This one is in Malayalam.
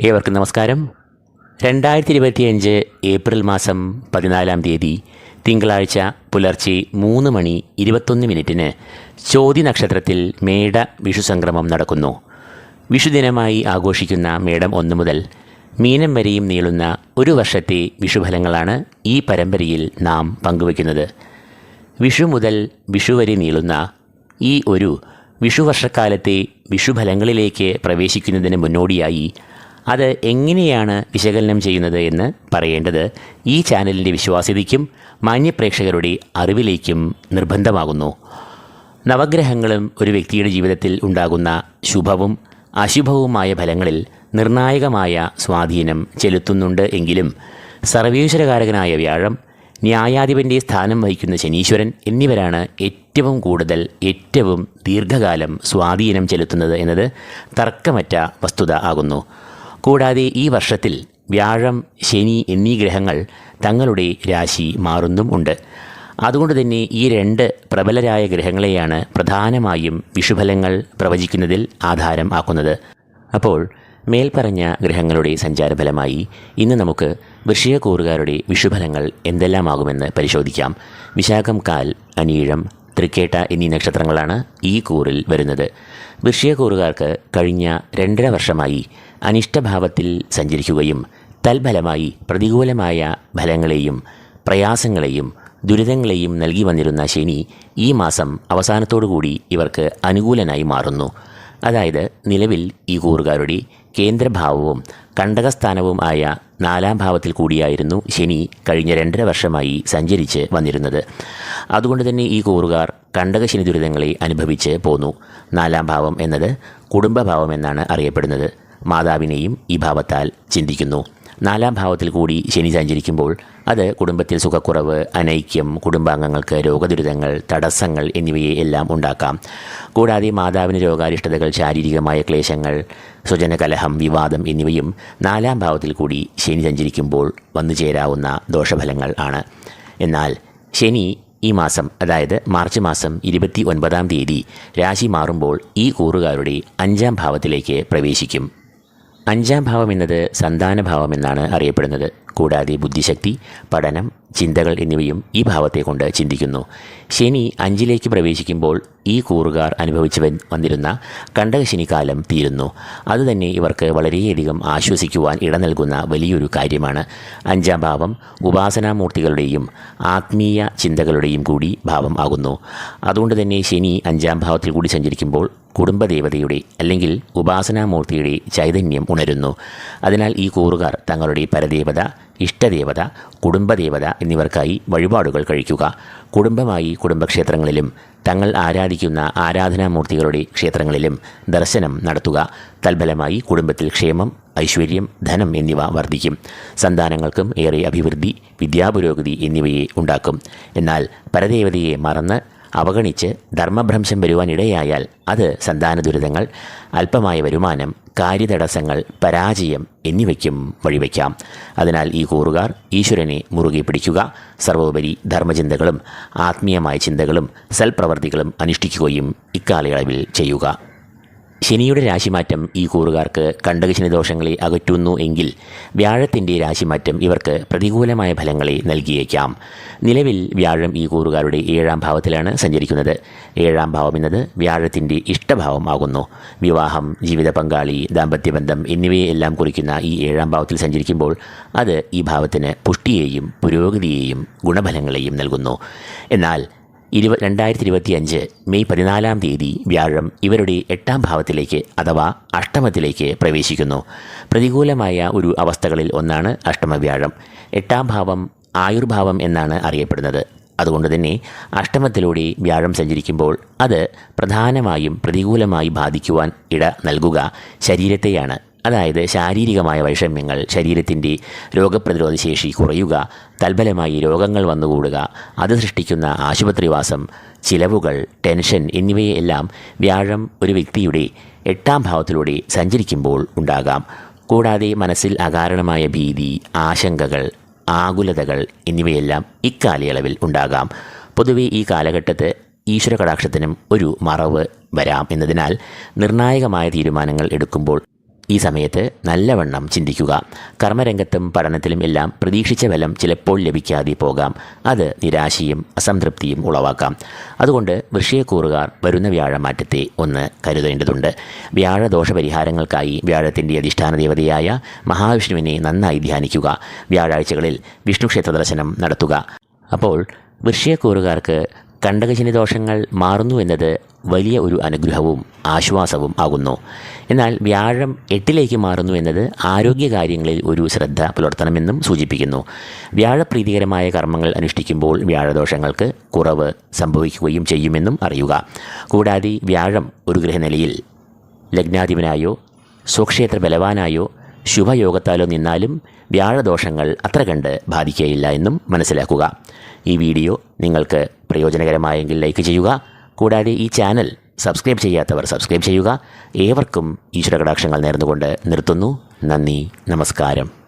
ഏവർക്കും നമസ്കാരം. രണ്ടായിരത്തി ഇരുപത്തിയഞ്ച് ഏപ്രിൽ മാസം പതിനാലാം തീയതി തിങ്കളാഴ്ച പുലർച്ചെ മൂന്ന് മണി ഇരുപത്തൊന്ന് മിനിറ്റിന് ചോതി നക്ഷത്രത്തിൽ മേട വിഷു സംക്രമം നടക്കുന്നു. വിഷുദിനമായി ആഘോഷിക്കുന്ന മേടം ഒന്ന് മുതൽ മീനം വരെയും നീളുന്ന ഒരു വർഷത്തെ വിഷുഫലങ്ങളാണ് ഈ പരമ്പരയിൽ നാം പങ്കുവയ്ക്കുന്നത്. വിഷു മുതൽ വിഷു വരെ നീളുന്ന ഈ ഒരു വിഷുവർഷക്കാലത്തെ വിഷുഫലങ്ങളിലേക്ക് പ്രവേശിക്കുന്നതിന് മുന്നോടിയായി അത് എങ്ങനെയാണ് വിശകലനം ചെയ്യുന്നത് എന്ന് പറയേണ്ടത് ഈ ചാനലിന്റെ വിശ്വാസ്യതയ്ക്കും മാന്യപ്രേക്ഷകരുടെ അറിവിലേക്കും നിർബന്ധമാകുന്നു. നവഗ്രഹങ്ങളും ഒരു വ്യക്തിയുടെ ജീവിതത്തിൽ ഉണ്ടാകുന്ന ശുഭവും അശുഭവുമായ ഫലങ്ങളിൽ നിർണായകമായ സ്വാധീനം ചെലുത്തുന്നുണ്ട് എങ്കിലും സർവേശ്വരകാരകനായ വ്യാഴം ന്യായാധിപന്റെ സ്ഥാനം വഹിക്കുന്ന ശനീശ്വരൻ എന്നിവരാണ് ഏറ്റവും കൂടുതൽ ഏറ്റവും ദീർഘകാലം സ്വാധീനം ചെലുത്തുന്നത് എന്നത് തർക്കമറ്റ വസ്തുത ആകുന്നു. കൂടാതെ ഈ വർഷത്തിൽ വ്യാഴം ശനി എന്നീ ഗ്രഹങ്ങൾ തങ്ങളുടെ രാശി മാറുന്നും ഉണ്ട്. അതുകൊണ്ട് തന്നെ ഈ രണ്ട് പ്രബലരായ ഗ്രഹങ്ങളെയാണ് പ്രധാനമായും വിഷുഫലങ്ങൾ പ്രവചിക്കുന്നതിൽ ആധാരം ആക്കുന്നത്. അപ്പോൾ മേൽപ്പറഞ്ഞ ഗ്രഹങ്ങളുടെ സഞ്ചാരഫലമായി ഇന്ന് നമുക്ക് വൃഷയക്കൂറുകാരുടെ വിഷുഫലങ്ങൾ എന്തെല്ലാമാകുമെന്ന് പരിശോധിക്കാം. വിശാഖം കാൽ അനീഴം തൃക്കേട്ട എന്നീ നക്ഷത്രങ്ങളാണ് ഈ കൂറിൽ വരുന്നത്. വൃഷയക്കൂറുകാർക്ക് കഴിഞ്ഞ രണ്ടര വർഷമായി അനിഷ്ടഭാവത്തിൽ സഞ്ചരിക്കുകയും തൽഫലമായി പ്രതികൂലമായ ഫലങ്ങളെയും പ്രയാസങ്ങളെയും ദുരിതങ്ങളെയും നൽകി വന്നിരുന്ന ശനി ഈ മാസം അവസാനത്തോടുകൂടി ഇവർക്ക് അനുകൂലനായി മാറുന്നു. അതായത് നിലവിൽ ഈ കൂറുകാരുടെ കേന്ദ്രഭാവവും കണ്ടകസ്ഥാനവും ആയ നാലാം ഭാവത്തിൽ കൂടിയായിരുന്നു ശനി കഴിഞ്ഞ രണ്ടര വർഷമായി സഞ്ചരിച്ച് വന്നിരുന്നത്. അതുകൊണ്ട് തന്നെ ഈ കൂറുകാർ കണ്ടകശനി ദുരിതങ്ങളെ അനുഭവിച്ച് പോന്നു. നാലാം ഭാവം എന്നത് കുടുംബഭാവം എന്നാണ് അറിയപ്പെടുന്നത്. മാതാവിനെയും ഈ ഭാവത്താൽ ചിന്തിക്കുന്നു. നാലാം ഭാവത്തിൽ കൂടി ശനി സഞ്ചരിക്കുമ്പോൾ അത് കുടുംബത്തിൽ സുഖക്കുറവ് അനൈക്യം കുടുംബാംഗങ്ങൾക്ക് രോഗദുരിതങ്ങൾ തടസ്സങ്ങൾ എന്നിവയെ എല്ലാം ഉണ്ടാക്കാം. കൂടാതെ മാതാവിന് രോഗാരിഷ്ടതകൾ ശാരീരികമായ ക്ലേശങ്ങൾ സ്വജനകലഹം വിവാദം എന്നിവയും നാലാം ഭാവത്തിൽ കൂടി ശനി സഞ്ചരിക്കുമ്പോൾ വന്നു ചേരാവുന്ന ദോഷഫലങ്ങൾ ആണ്. എന്നാൽ ശനി ഈ മാസം അതായത് മാർച്ച് മാസം ഇരുപത്തി ഒൻപതാം തീയതി രാശി മാറുമ്പോൾ ഈ കൂറുകാരുടെ അഞ്ചാം ഭാവത്തിലേക്ക് പ്രവേശിക്കും. അഞ്ചാം ഭാവം എന്നത് സന്താനഭാവം എന്നാണ് അറിയപ്പെടുന്നത്. കൂടാതെ ബുദ്ധിശക്തി പഠനം ചിന്തകൾ എന്നിവയും ഈ ഭാവത്തെ കൊണ്ട് ചിന്തിക്കുന്നു. ശനി അഞ്ചിലേക്ക് പ്രവേശിക്കുമ്പോൾ ഈ കൂറുകാർ അനുഭവിച്ചു വന്നിരുന്ന കണ്ടകശനി കാലം തീരുന്നു. അതുതന്നെ ഇവർക്ക് വളരെയധികം ആശ്വസിക്കുവാൻ ഇട നൽകുന്ന വലിയൊരു കാര്യമാണ്. അഞ്ചാം ഭാവം ഉപാസനാമൂർത്തികളുടെയും ആത്മീയ ചിന്തകളുടെയും കൂടി ഭാവം ആകുന്നു. അതുകൊണ്ട് തന്നെ ശനി അഞ്ചാം ഭാവത്തിൽ കൂടി സഞ്ചരിക്കുമ്പോൾ കുടുംബദേവതയുടെ അല്ലെങ്കിൽ ഉപാസനാമൂർത്തിയുടെ ചൈതന്യം ഉണരുന്നു. അതിനാൽ ഈ കൂറുകാർ തങ്ങളുടെ പരദേവത ഇഷ്ടദേവത കുടുംബദേവത എന്നിവർക്കായി വഴിപാടുകൾ കഴിക്കുക. കുടുംബമായി കുടുംബക്ഷേത്രങ്ങളിലും തങ്ങൾ ആരാധിക്കുന്ന ആരാധനാമൂർത്തികളുടെ ക്ഷേത്രങ്ങളിലും ദർശനം നടത്തുക. തൽഫലമായി കുടുംബത്തിൽ ക്ഷേമം ഐശ്വര്യം ധനം എന്നിവ വർദ്ധിക്കും. സന്താനങ്ങൾക്കും ഏറെ അഭിവൃദ്ധി വിദ്യാപുരോഗതി എന്നിവയെ ഉണ്ടാക്കും. എന്നാൽ പരദേവതയെ മറന്ന് അവഗണിച്ച് ധർമ്മഭ്രംശം വരുവാനിടയായാൽ അത് സന്താന ദുരിതങ്ങൾ അല്പമായ വരുമാനം കാര്യതടസ്സങ്ങൾ പരാജയം എന്നിവയ്ക്കും വഴിവെക്കാം. അതിനാൽ ഈ കൂറുകാർ ഈശ്വരനെ മുറുകെ പിടിക്കുക സർവോപരി ധർമ്മചിന്തകളും ആത്മീയമായ ചിന്തകളും സൽപ്രവർത്തികളും അനുഷ്ഠിക്കുകയും ഇക്കാലയളവിൽ ചെയ്യുക. ശനിയുടെ രാശിമാറ്റം ഈ കൂറുകാർക്ക് കണ്ടകശനി ദോഷങ്ങളെ അകറ്റുന്നു എങ്കിൽ വ്യാഴത്തിന്റെ രാശിമാറ്റം ഇവർക്ക് പ്രതികൂലമായ ഫലങ്ങളെ നൽകിയേക്കാം. നിലവിൽ വ്യാഴം ഈ കൂറുകാരുടെ ഏഴാം ഭാവത്തിലാണ് സഞ്ചരിക്കുന്നത്. ഏഴാം ഭാവം എന്നത് വ്യാഴത്തിന്റെ ഇഷ്ടഭാവം ആകുന്നു. വിവാഹം ജീവിത പങ്കാളി ദാമ്പത്യബന്ധം എന്നിവയെല്ലാം കുറിക്കുന്ന ഈ ഏഴാം ഭാവത്തിൽ സഞ്ചരിക്കുമ്പോൾ അത് ഈ ഭാവത്തിന് പുഷ്ടിയെയും പുരോഗതിയെയും ഗുണഫലങ്ങളെയും നൽകുന്നു. എന്നാൽ ഇരുപ രണ്ടായിരത്തി ഇരുപത്തി അഞ്ച് മെയ് പതിനാലാം തീയതി വ്യാഴം ഇവരുടെ എട്ടാം ഭാവത്തിലേക്ക് അഥവാ അഷ്ടമത്തിലേക്ക് പ്രവേശിക്കുന്നു. പ്രതികൂലമായ ഒരു അവസ്ഥകളിൽ ഒന്നാണ് അഷ്ടമവ്യാഴം. എട്ടാം ഭാവം ആയുർഭാവം എന്നാണ് അറിയപ്പെടുന്നത്. അതുകൊണ്ട് തന്നെ അഷ്ടമത്തിലൂടെ വ്യാഴം സഞ്ചരിക്കുമ്പോൾ അത് പ്രധാനമായും പ്രതികൂലമായി ബാധിക്കുവാൻ ഇട നൽകുക ശരീരത്തെയാണ്. അതായത് ശാരീരികമായ വൈഷമ്യങ്ങൾ ശരീരത്തിന്റെ രോഗപ്രതിരോധ ശേഷി കുറയുക തൽഫലമായി രോഗങ്ങൾ വന്നുകൂടുക അത് സൃഷ്ടിക്കുന്ന ആശുപത്രിവാസം ചിലവുകൾ ടെൻഷൻ എന്നിവയെല്ലാം വ്യാഴം ഒരു വ്യക്തിയുടെ എട്ടാം ഭാവത്തിലൂടെ സഞ്ചരിക്കുമ്പോൾ ഉണ്ടാകാം. കൂടാതെ മനസ്സിൽ അകാരണമായ ഭീതി ആശങ്കകൾ ആകുലതകൾ എന്നിവയെല്ലാം ഇക്കാലയളവിൽ ഉണ്ടാകാം. പൊതുവെ ഈ കാലഘട്ടത്ത് ഈശ്വര കടാക്ഷത്തിനും ഒരു മറവ് വരാം. എന്നതിനാൽ നിർണായകമായ തീരുമാനങ്ങൾ എടുക്കുമ്പോൾ ഈ സമയത്ത് നല്ലവണ്ണം ചിന്തിക്കുക. കർമ്മരംഗത്തും പഠനത്തിലും എല്ലാം പ്രതീക്ഷിച്ച ഫലം ചിലപ്പോൾ ലഭിക്കാതെ പോകാം. അത് നിരാശയും അസംതൃപ്തിയും ഉളവാക്കാം. അതുകൊണ്ട് വൃഷയക്കൂറുകാർ വരുന്ന വ്യാഴമാറ്റത്തെ ഒന്ന് കരുതേണ്ടതുണ്ട്. വ്യാഴദോഷ പരിഹാരങ്ങൾക്കായി വ്യാഴത്തിന്റെ അധിഷ്ഠാന ദേവതയായ മഹാവിഷ്ണുവിനെ നന്നായി ധ്യാനിക്കുക. വ്യാഴാഴ്ചകളിൽ വിഷ്ണു ക്ഷേത്ര ദർശനം നടത്തുക. അപ്പോൾ വൃഷയക്കൂറുകാർക്ക് കണ്ടകശനി ദോഷങ്ങൾ മാറുന്നു എന്നത് വലിയ ഒരു അനുഗ്രഹവും ആശ്വാസവും ആകുന്നു. എന്നാൽ വ്യാഴം എട്ടിലേക്ക് മാറുന്നു എന്നത് ആരോഗ്യകാര്യങ്ങളിൽ ഒരു ശ്രദ്ധ പുലർത്തണമെന്നും സൂചിപ്പിക്കുന്നു. വ്യാഴപ്രീതികരമായ കർമ്മങ്ങൾ അനുഷ്ഠിക്കുമ്പോൾ വ്യാഴദോഷങ്ങൾക്ക് കുറവ് സംഭവിക്കുകയും ചെയ്യുമെന്നും അറിയുക. കൂടാതെ വ്യാഴം ഒരു ഗ്രഹനിലയിൽ ലഗ്നാധിപനായോ സ്വക്ഷേത്ര ബലവാനായോ ശുഭയോഗത്താലോ നിന്നാലും വ്യാഴദോഷങ്ങൾ അത്ര കണ്ട് ബാധിക്കുകയില്ല എന്നും മനസ്സിലാക്കുക. ഈ വീഡിയോ നിങ്ങൾക്ക് പ്രയോജനകരമായെങ്കിൽ ലൈക്ക് ചെയ്യുക കൂടാതെ ഈ ചാനൽ സബ്സ്ക്രൈബ് ചെയ്യാത്തവർ സബ്സ്ക്രൈബ് ചെയ്യുക. ഏവർക്കും ഈശ്വരകടാക്ഷങ്ങൾ നേർന്നുകൊണ്ട് നിർത്തുന്നു. നന്ദി. നമസ്കാരം.